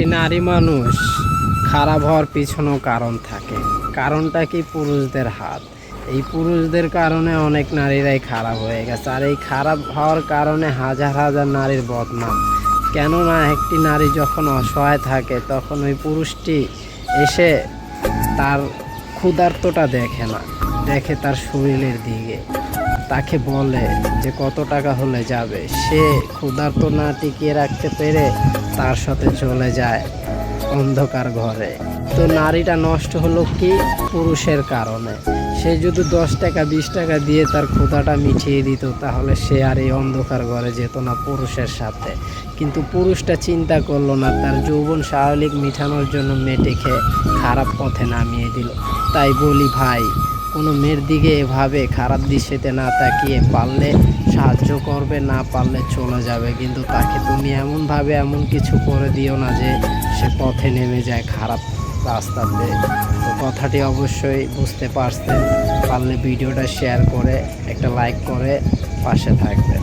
একটি নারী মানুষ খারাপ হওয়ার পিছনেও কারণ থাকে। কারণটা কি? পুরুষদের হাত। এই পুরুষদের কারণে অনেক নারীরাই খারাপ হয়ে গেছে। আর এই খারাপ হওয়ার কারণে হাজার হাজার নারীর বদনাম। কেননা একটি নারী যখন অসহায় থাকে, তখন ওই পুরুষটি এসে তার ক্ষুধার্তটা দেখে না, দেখে তার শরীরের দিকে। তাকে বলে যে কত টাকা হলে যাবে। সে ক্ষুধার্ত না টিকিয়ে রাখতে পেরে তার সাথে চলে যায় অন্ধকার ঘরে। তো নারীটা নষ্ট হলো কি? পুরুষের কারণে। সে যদি দশ টাকা, বিশ টাকা দিয়ে তার ক্ষুধাটা মিটিয়ে দিত, তাহলে সে আর এই অন্ধকার ঘরে যেত না পুরুষের সাথে। কিন্তু পুরুষটা চিন্তা করল না, তার যৌবন স্বাভাবিক মিঠানোর জন্য মেয়েটিকে খারাপ পথে নামিয়ে দিল। তাই বলি, ভাই কোনো মেয়ের দিকে এভাবে খারাপ দৃশ্যতে না তাকিয়ে পারলে সাহায্য করবে, না পারলে চলে যাবে। কিন্তু তাকে তুমি এমনভাবে এমন কিছু করে দিও না যে সে পথে নেমে যায় খারাপ রাস্তাতে তো কথাটি অবশ্যই বুঝতে পারছেন। পারলে ভিডিওটা শেয়ার করে, একটা লাইক করে পাশে থাকবেন।